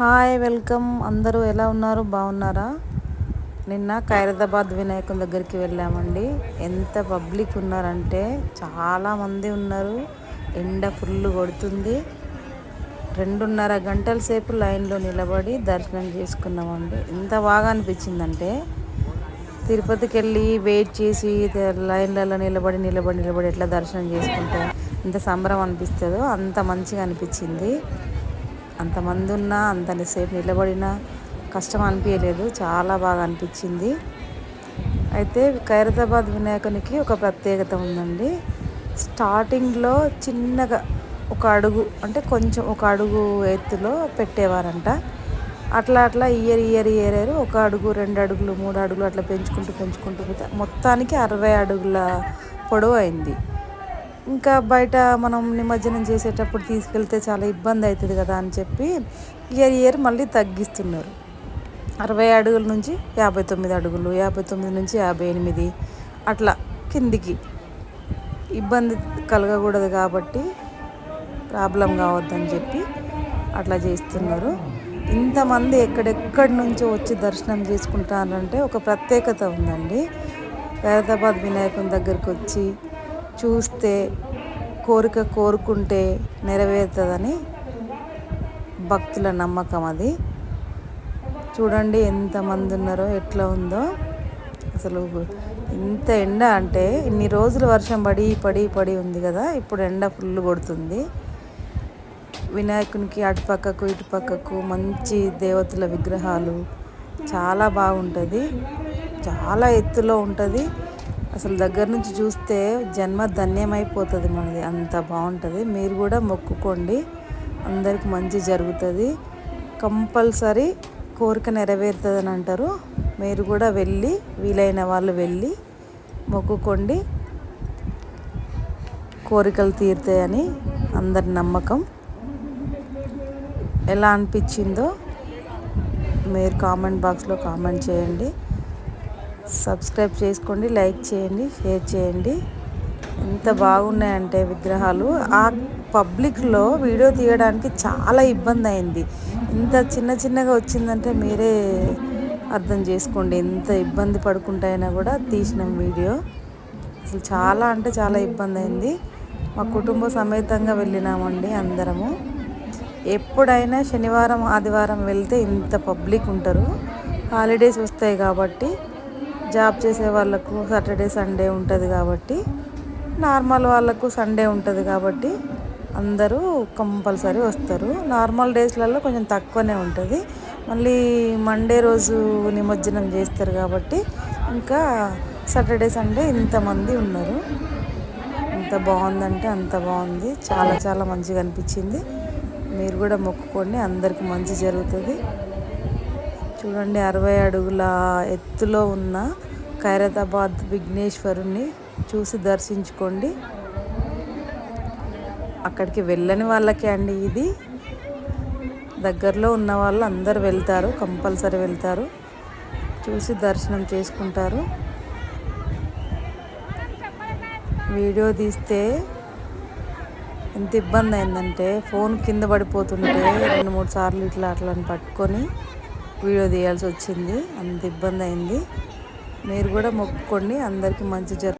Hi welcome. అందరూ ఎలా ఉన్నారు? బాగున్నారా? నిన్న ఖైరదాబాద్ వినాయకుని దగ్గరికి వెళ్ళామండి. ఎంత పబ్లిక్ ఉన్నారంటే చాలామంది ఉన్నారు. ఎండ ఫుల్ కొడుతుంది. రెండున్నర గంటల సేపు లైన్లో నిలబడి దర్శనం చేసుకున్నామండి. ఎంత బాగా అనిపించిందంటే తిరుపతికి వెళ్ళి వెయిట్ చేసి లైన్లలో నిలబడి నిలబడి నిలబడి ఎట్లా దర్శనం చేసుకుంటే ఎంత సంబరం అనిపిస్తుందో అంత మంచిగా అనిపించింది. అంతమంది ఉన్నా అంతసేపు నిలబడినా కష్టం అనిపించలేదు చాలా బాగా అనిపించింది. అయితే ఖైరతాబాద్ వినాయకునికి ఒక ప్రత్యేకత ఉందండి. స్టార్టింగ్లో చిన్నగా ఒక అడుగు అంటే కొంచెం ఒక అడుగు ఎత్తులో పెట్టేవారంట. అట్లా అట్లా ఇయర్ ఇయర్ ఇయర్ ఒక అడుగు రెండు అడుగులు మూడు అడుగులు అట్లా పెంచుకుంటూ పెంచుకుంటూ పోతే మొత్తానికి అరవై అడుగుల పొడవు అయింది. ఇంకా బయట మనం నిమజ్జనం చేసేటప్పుడు తీసుకెళ్తే చాలా ఇబ్బంది అవుతుంది కదా అని చెప్పి ఇయర్ ఇయర్ మళ్ళీ తగ్గిస్తున్నారు. అరవై అడుగుల నుంచి యాభై తొమ్మిది అడుగులు యాభై తొమ్మిది నుంచి యాభై ఎనిమిది అట్లా కిందికి. ఇబ్బంది కలగకూడదు కాబట్టి ప్రాబ్లం కావద్దని చెప్పి అట్లా చేస్తున్నారు. ఇంతమంది ఎక్కడెక్కడి నుంచో వచ్చి దర్శనం చేసుకుంటారంటే ఒక ప్రత్యేకత ఉందండి. ఖైరతాబాద్ వినాయకుని దగ్గరికి వచ్చి చూస్తే కోరిక కోరుకుంటే నెరవేరుతుందని భక్తుల నమ్మకం అది. చూడండి ఎంతమంది ఉన్నారో ఎట్లా ఉందో. అసలు ఇంత ఎండ అంటే ఇన్ని రోజులు వర్షం పడి పడి పడి ఉంది కదా ఇప్పుడు ఎండ ఫుల్ కొడుతుంది. వినాయకునికి అటుపక్కకు ఇటుపక్కకు మంచి దేవతల విగ్రహాలు చాలా బాగుంటుంది. చాలా ఎత్తులో ఉంటుంది. అసలు దగ్గర నుంచి చూస్తే జన్మ ధన్యమైపోతుంది మనది. అంత బాగుంటుంది. మీరు కూడా మొక్కుకోండి. అందరికి మంచి జరుగుతుంది. కంపల్సరీ కోరిక నెరవేరుతుందని అంటారు. మీరు కూడా వెళ్ళి వీలైన వాళ్ళు వెళ్ళి మొక్కుకోండి. కోరికలు తీరుతాయని అందరి నమ్మకం. ఎలా అనిపించిందో మీరు కామెంట్ బాక్స్లో కామెంట్ చేయండి. సబ్స్క్రైబ్ చేసుకోండి లైక్ చేయండి షేర్ చేయండి. ఎంత బాగున్నాయంటే విగ్రహాలు. ఆ పబ్లిక్లో వీడియో తీయడానికి చాలా ఇబ్బంది అయింది ఇంత చిన్న చిన్నగా వచ్చిందంటే మీరే అర్థం చేసుకోండి. ఎంత ఇబ్బంది పడుకుంటైనా కూడా తీసినాం వీడియో. అసలు చాలా అంటే చాలా ఇబ్బంది అయింది మా కుటుంబ సమేతంగా వెళ్ళినామండి అందరము. ఎప్పుడైనా శనివారం ఆదివారం వెళ్తే ఇంత పబ్లిక్ ఉంటారు. హాలిడేస్ వస్తాయి కాబట్టి జాబ్ చేసే వాళ్ళకు సాటర్డే సండే ఉంటుంది కాబట్టి నార్మల్ వాళ్ళకు సండే ఉంటుంది కాబట్టి అందరూ కంపల్సరీ వస్తారు. నార్మల్ డేస్లలో కొంచెం తక్కువనే ఉంటుంది. మళ్ళీ మండే రోజు నిమజ్జనం చేస్తారు కాబట్టి ఇంకా సాటర్డే సండే ఇంతమంది ఉన్నారు. ఎంత బాగుందంటే అంత బాగుంది. చాలా చాలా మంచిగా అనిపించింది. మీరు కూడా మొక్కుకోండి. అందరికి మంచి జరుగుతుంది. చూడండి అరవై అడుగుల ఎత్తులో ఉన్న ఖైరతాబాద్ విఘ్నేశ్వరుణ్ణి చూసి దర్శించుకోండి. అక్కడికి వెళ్ళని వాళ్ళకే అండి ఇది. దగ్గరలో ఉన్న వాళ్ళు అందరు వెళ్తారు కంపల్సరీ వెళ్తారు. చూసి దర్శనం చేసుకుంటారు. వీడియో తీస్తే ఎంత ఇబ్బంది అయిందంటే ఫోన్ కింద పడిపోతుంటే రెండు మూడు సార్లు ఇట్లా అట్లా పట్టుకొని వీడియో తీయాల్సి వచ్చింది. అంత ఇబ్బంది అయింది. మీరు కూడా మొక్కుకోండి. అందరికీ మంచి జరుగుతుంది